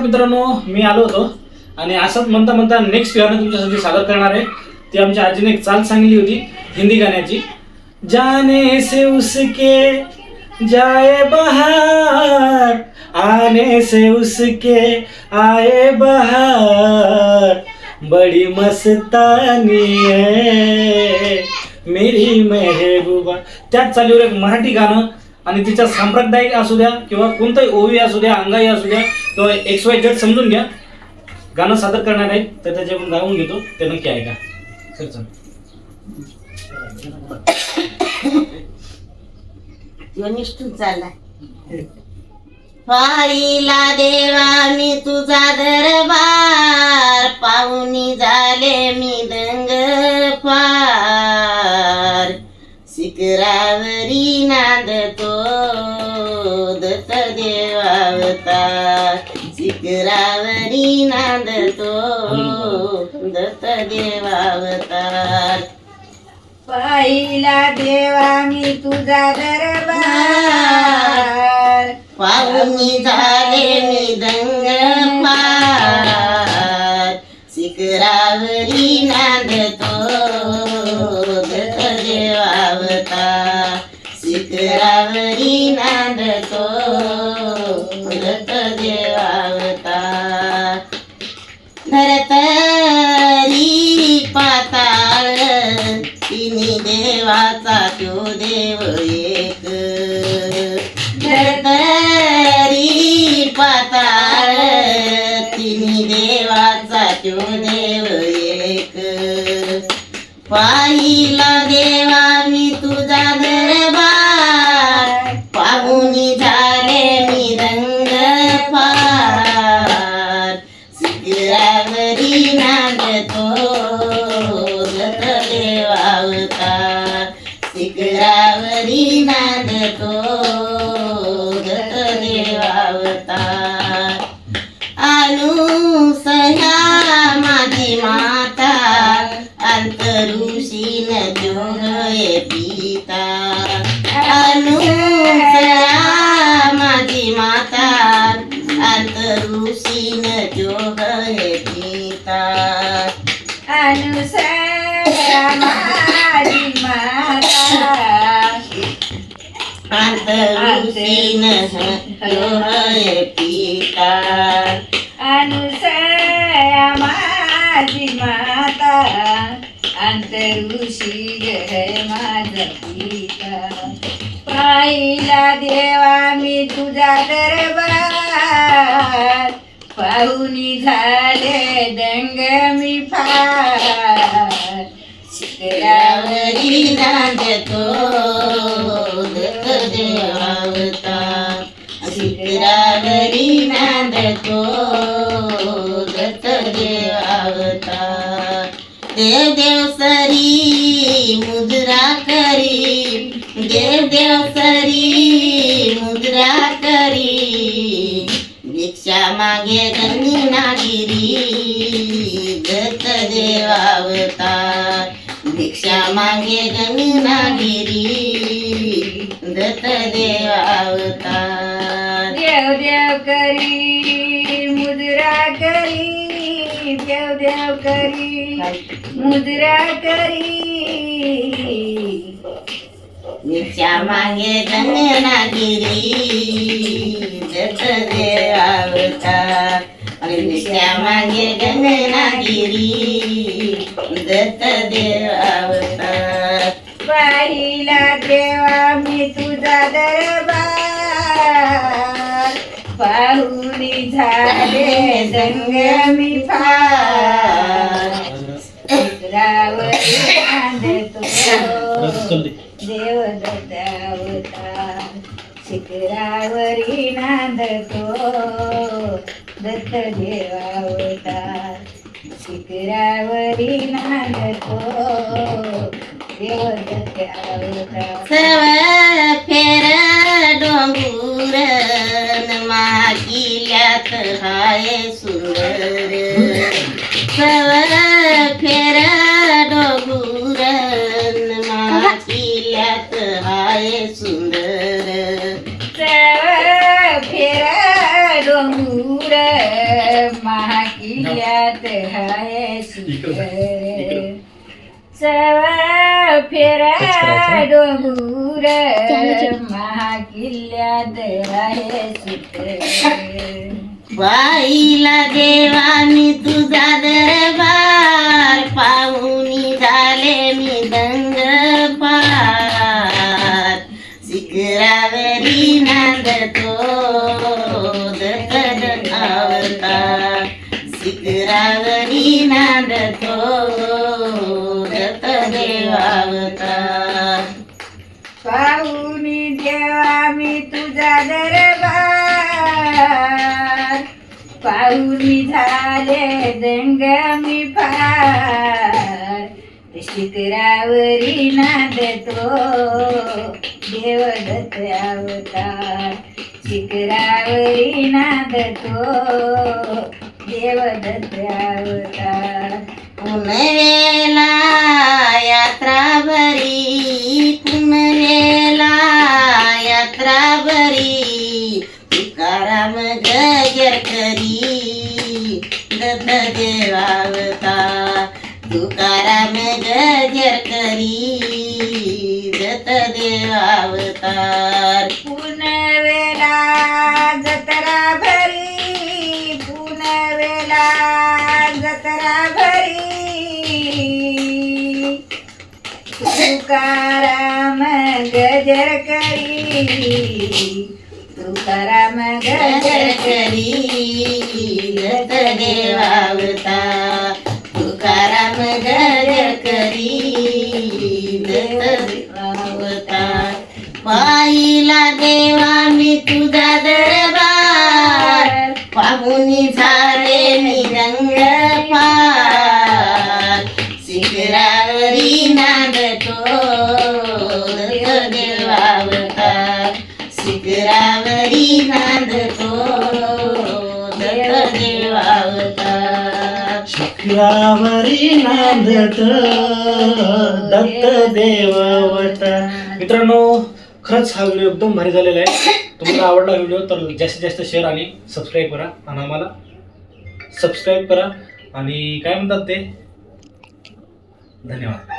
मित्रांनो मी आलो होतो आणि असंच म्हणता म्हणता नेक्स्ट गाणं तुमच्यासाठी सादर करणार आहे. ती आमच्या आजीने एक चाल सांगली होती हिंदी गाण्याची. जाने से उसके जाए बहार आने से उसके आए बहार बड़ी मस्तानी है मेरी महबूबा. त्याच चालीवर एक मराठी गाणं आणि तिच्या सांप्रदायिक असू द्या किंवा कोणताही ओवी असू द्या अंगाई असू द्या तो एक्स वाय जेड समजून घ्या. गाणं सादर करणार आहे तर त्याचे आपण गाऊन घेतो ते नक्की ऐका. सर चल निष्ठून चालला पाहिला देवा मी तुझा दरबार पाहुणी झाले मी दंग फार शिखरावरी नांदतो दत्त देवावतार शिखरावरी नांदतो दत्त देवावतार पहिला देवा मी तुझा दरबार. पाहुणी झाले मी दंग पार शिखरावरी नांदतो दत्त देवावता. शिखरावरी नांदतो देवाचा देव एक. धरतरी पाताळ तिन्ही देवाचा तो देव एक. पाहिला देवा मी शिखरावरी नांदतो देवावता. देवावतार सह्या माझी माता अंतरुषीन जोगय पिता. अंतरुषीन जोगय पिता अनुसया माझी माता अंतरुषी गय माझा पिता। पाहिला देवा मी तुझा दरबार पाहुणी झाले दंग मी फार। शिकरावरी नांदतो देव सरी मुद्रा करी. देव देव सरी मुद्रा करी. भिक्षा मागे गंगनागिरी. दत्त देवावतार भिक्षा मागे गंगनागिरी. दत्त देवावतार देव देव करी मुद्रा करी. देव देव करी मुद्रा करी निच्या मागे गंगनागिरी जत देवावतार निच्या मागे गंगनागिरी जत देवावतार पाहिला देवा मी तू झाले दंग मी फार चित्रावरी नांदतो चल दे. देव दत्तावता शिखरावरी नांदतो दत्त देवावता शिखरावरी नांदतो देव दत्तावता सव फेर डोंगुर मागिल्यात हाय सुंदर. सव फेर डोंगुर मागिल्यात हाय सुंदर. फेरा डोंगूर किल्ल्यात हाय सुंदर. चव फेरा डोंगूर महाकिल्ल्यात आहे बाईला देवानी तुझा दरबार पाहुणी झाले मी दंग पार शिखरावरी नांदतो दत्त आवता शिखरावरी नांदतो देवावतार पाहुनी देवा मी तुझा दरबार. पाहुनी झाले दंग मी फार शिखरावरी नांदतो देवदत्त अवतार. शिखरावरी नांदतो देवदत्त अवतार. पुनवेला यात्रा भरी पुनवेला यात्रा भरी तुकाराम गजर करी दत्त देवावता तुकाराम गजर करी दत्त देवावतार पुनवेला जत्रा भरी पुनवेला जत्रा तुकाराम गजर करी तुकाराम गजर करी दत्त देवावता तुकाराम गजर करी दत्त देवावता पाहिला देव देवावता शिखरावरी नांदतो. दत्त देवावता शिखरावरी नांदत. दत्त देववत मित्रांनो खरंच हा व्हिडिओ एकदम भारी झालेला आहे. तुम्हाला आवडला व्हिडिओ तर जास्तीत जास्त शेअर आणि सबस्क्राईब करा. आणि आम्हाला सबस्क्राईब करा. आणि काय म्हणतात ते? धन्यवाद.